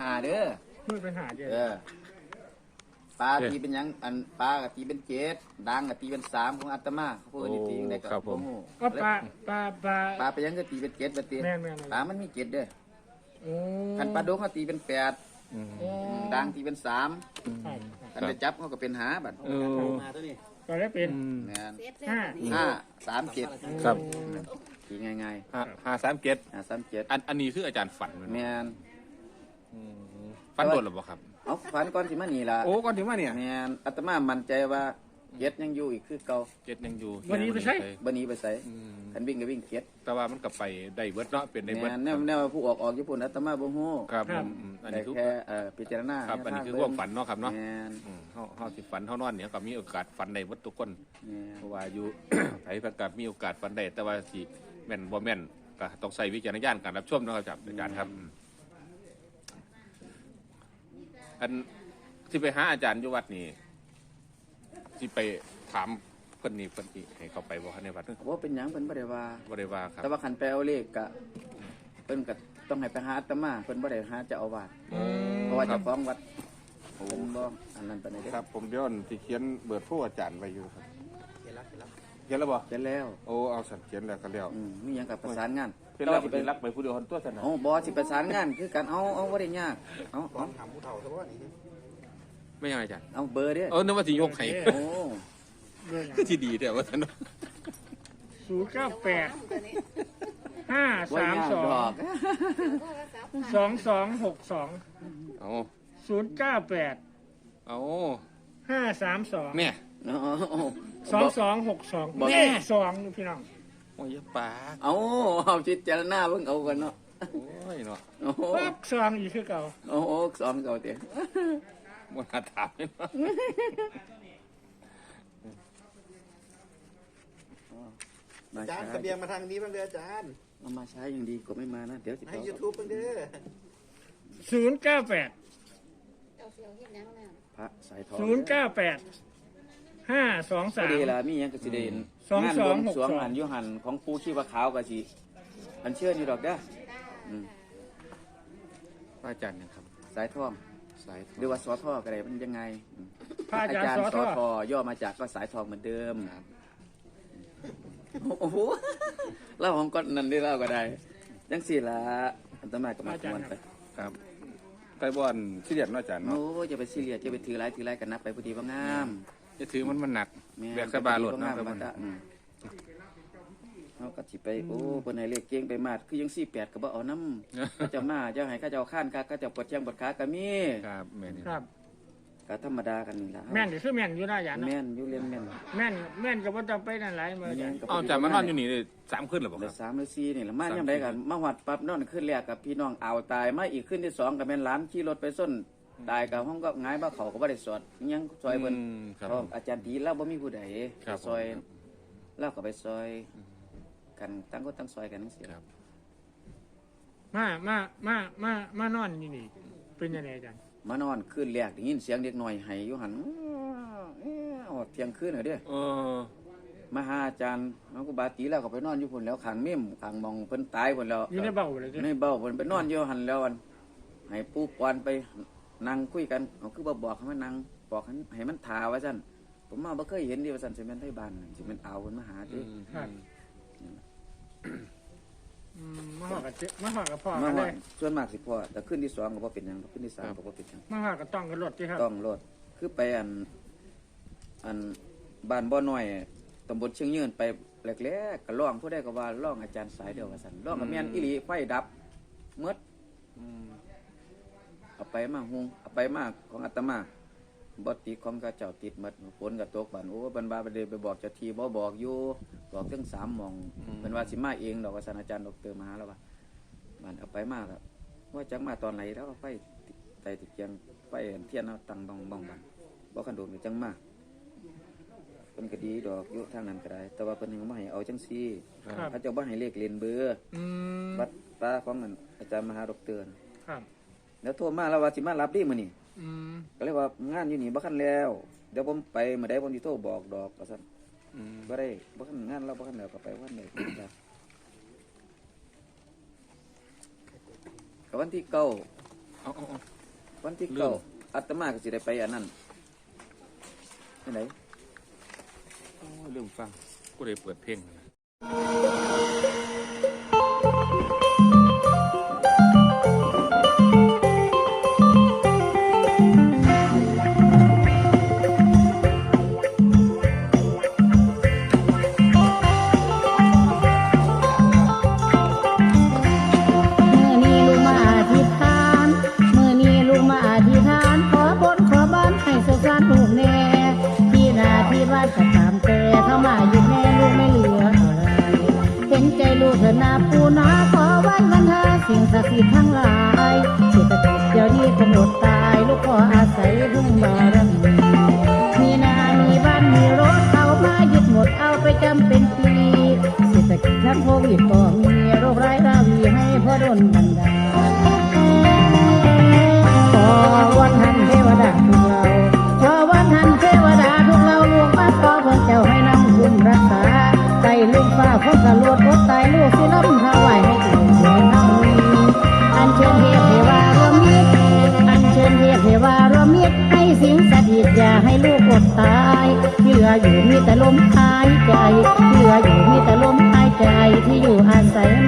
หาเด้อมืดเป็นหาเดียวเออปลาตีเป็นหยังอันปลาก็ตีเป็นเจ็ดดังก็ตีเป็นสามของอาตมาเขาพูดว่าตียังไงก็ครับผมรู้ก็ปลาปลาปลา ปลาไปยังก็ตีเป็นเจ็ดบัดตีแม่นแม่น ปลามันมีเจ็ดเด้อโอ้คันปลาดงเขาตีเป็นแปดอืมโอ้ดังตีเป็นสามครับคันจะจับเขาก็เป็นหาบัดเออก็ได้เป็นอืม แม่นห้าห้าสามเจ็ดครับ ตีง่ายห้าห้าสามเจ็ดๆห้าสามเจ็ดอันอันนี้คืออาจารย์ฝันแม่นบ่แม่น อืมฝันโดนหรือเปล่าครับ เอาฝันก่อนสิมานี่ล่ะโอ้ก่อนถึงว่าเนี่ยแม่นอาตมามั่นใจว่าเจ็ดยังอยู่อีกคือเก่าเจ็ดยังอยู่วันนี้ไปใช้ บันนี้ไปใส่อืมคันวิ่งก็วิ่งเจ็ดแต่ว่ามันกลับไปได้เบิดเนาะเป็นได้เบิดแม่นแนวแนวผู้ออกออกญี่ปุ่นอาตมาบ่ฮู้ครับผมอืมอันได้นี้คือแค่เอ่อพิจารณาครับอันนี้คือแนความฝันเนาะครับเนาะแม่นอืมเฮาเฮาสิฝันเฮานอนเนี่ยก็มีโอกาสฝันได้หมดทุกคน แม่น เพราะว่าอยู่ ไผประกาศมีโอกาสฝันได้แต่ว่าสิแม่นบ่แม่นก็ต้องใช้วิจารณญาณการรับชมเนาะครับอาจารย์ครับอืม อันที่ไปหาอาจารย์อยู่วัดนี่ที่ไปถามเพิ่นนี่เพิ่นนี่ให้เขาไปบ่ในวัดว่าเป็นหยังเพิ่นบ่ได้ว่า บ่ได้ว่าครับแต่ว่าคันไปเอาเลขก็เพิ่นก็ต้องให้ไปหาอาตมาเพิ่นบ่ได้หาเจ้าอาวาสอืมเพราะว่าเจ้าของวัดเพิ่นบ่อันนั้นปานใดเด้ครับ ผมเดี๋ยวสิเขียนเบิดผู้อาจารย์ไว้อยู่ครับเขียนแล้ว เขียนแล้วบ่เสร็จแล้วโอ้เอาสันเขียนแล้วก็แล้วอืมมีหยังกับประสานงานเป็นแล้วเป็นรักไปผู้เดียวคนตัวสนะเอาบ่สิประสานงานคือกันเอาเอาบ่ได้ยากเอาเอาไม่ยังไงจ้ะเอาเบอร์เด้อเออนึกว่าสิยกให้โอ้เบอร์คือที่ดีแต่ว่าท่านศูนย์เก้าแปดห้าบ่สามยากสอดงอกสองสองหกสองเอาศูนย์เก้าแปดเอา ห้าสามสองแม่เอาเอาเอาสองสองหกสองบอกแม่สองนี่พี่น้องโอ้ยปากเอาเอาพิจารณาเบิ่งเอากันเนาะโอ้ยเนาะโอ้โหปักสองอีกคือเก่าโอ้โหสองเก่าเตี้ยมันน่าถามเลยเนาะมาอาจาใช้รย์เสบียงมาทางนี้บ้างเด้ออาจารย์เอามาใช้อย่างดีก็ไม่มานะ เดี๋ยวสิให้ต่อยูทูบบ้างเด้อศูนย์เก้าแปด เอาเสียวเฮ็ดหยังน่ะพระสายทองศูนย์เก้าแปดห้าสองพสาอมดีละมีหยังก็สิได้สองงานสบอวงงหกสรวงสองหันอยุหันของปูชีวะขาวก็สิอันเชื่อนี่ดอกเด้ออืมพระอาจารย์นะครับ สายทองสายหรือว่าสอทอก็ได้มันยังไงอืมพระอาจารย์สอสทออทอ ย่อมาจากก็สายทองเหมือนเดิมโอ้โหเล่าของก้อนนั้นได้เล่าก็ได้จังสี่ละอันตมาก็มาทวนไป ครับ ไก่บอลที่เดียดเนาะอาจารย์เนาะโอ้จะไปซีเรียสจะไปถือไรถือไรกันนับไปพอดีว่างามจะถือมันมันหนักแม่แบกสบายโหลดนะเนาะคครัรับบมัน อืมเขาก็สิไปโอ้เพิ่นให้เลขเก่งไปมาดคือยังสี่แปดก็บ่เอาน้ำเขาเจ้ามาเจ้าให้เขาเจ้าข้านค่ะเขาเจ้าปวดเชียงปวดขาก็มี ครับแม่นี่ครับ ก็ธรรมดากันนี่ล่ะแม่นก็คือแม่นอยู่ได้อย่างเนาะแม่นอยู่เรียนแม่นแม่นแม่นก็บ่ต้องไปนั่นหลายมื้ออาจารย์เอาอาจารย์มานอนอยู่นี่ได้สามคืนหรือเปล่าเหลืคอรับสามหรือสี่นี่ล่ะมายังไดกันมาหวัดปั๊บนอนขึ้นแรกกับพี่น้องเอาวตายมาอีกขึ้นที่สองก็แม่นหลานขี่รถไปส้นตายกับห้องก็หงายบ่เขาก็บ่ได้สอดอิหยังซอยเพิ่น อืมครับ เพราะอาจารย์ดีแล้วบ่มีผู้ใดครับซอยแล้วก็ไปซอยกันตั้งก็ตั้งซอยกันจังซี่ครับ มามา มา มา มานอนอยู่นี่ เป็นยังไงอาจารย์ มานอนคืนแรกได้ยินเสียงเด็กน้อยไห้อยู่หันออกเที่ยงคืนน่ะเด้อเออมาหาอาจารย์น้องกูบาตีแล้วก็ไปนอนอยู่พุ่นแล้วขังเม่มขังมองเพิ่นตายพุ่นแล้วอยู่ในเบ้าเลยเด้ในเบ้าเพิ่นไปนอนอยู่หันแล้วอันให้ปู่ปอนไปนั่งคุยกันเอาคือบ่บอกให้มันนั่งบอกให้ให้มันทาว่าซั่นผมมาบ่เคยเห็นเดิว่าซั่นสิแม่นไทบ้านสิแม่นเอาเพิ่นมาหาอืติม ครับอืมมาหอดกับ เจ๊มาหอดกับพ่อมากันเลว่ายส่วนมากสิพอแต่ขึ้นที่สองก็บ่เป็นหยังขึ้นที่สามก็บ่เป็นหยังมาหอดกับต้องกันรถที่ครับ ต้องรถคือไปอัน อันบ้านบ่อน้อยตำบลเชียงยืนไปแรกๆก็ร้องผู้ใดก็ว่าร้องอาจารย์สายเดียวว่าซั่นร้องกับแม่นอีหลีไฟดับหมดอืมเอาไปมาหุงเอาไปมาของอาตมาบ่ติดของกระเจ้าติดหมดฝนก็ตกบันโอ้บันบาบ่ได้ไปบอกเจ้าที่บ่บอกอยู่บอกถึงสามหม่องเพิ่นว่าสิมาเองดอกว่าซั่นอาจารย์ดอกเตอร์มาหาแล้วว่า บันเอาไปมาก็ว่าจักมาตอนไหนแล้วก็ไฟไตติดเกียงไฟเทียนเอาตั้งบ้องบ้องบันบ่คันโดนก็จังมาเพิ่นก็ดีดอกอยู่ทางนั้นก็ได้ แต่ว่าเพิ่นยังบ่ให้เอาจังซี่ครับเขาเจ้าบ่ให้เลขเล่นเบอร์อืมวัดป้าของอันอาจารย์มหาดอกเตอร์ครับแล้วโทรมาแล้วว่าสิมารับดิมื้อนี้อืมก็เลยว่างานอยู่นี่บ่คันแล้ว เดี๋ยวผมไปเมื่อใดผมสิโทรบอกดอกว่าซั่นอืมบ่ได้บ่คันงานเราบ่คันแล้วก็ไปวันใดค รับก็วันที่เก้าเอาเอาเอา วันที่เรื่เก้าองอาตมาก็สิได้ไปอันนั้นไปไหนโอ้ยลืมฟังกูได้เปิดเพลงนะเศักดิ์สิทธิ์ทั้งหลายเศรษฐกิจเดี๋ยวนี้ก็หมดตายลูกขออาศัยรุ่งบารมีมีนามีบ้านมีรถเอามายึดหมดเอาไปจำเป็นปีเศรษฐกิจทั้งโควิดก็มีโรคร้ายราวีให้พ่อดนบันดาล อ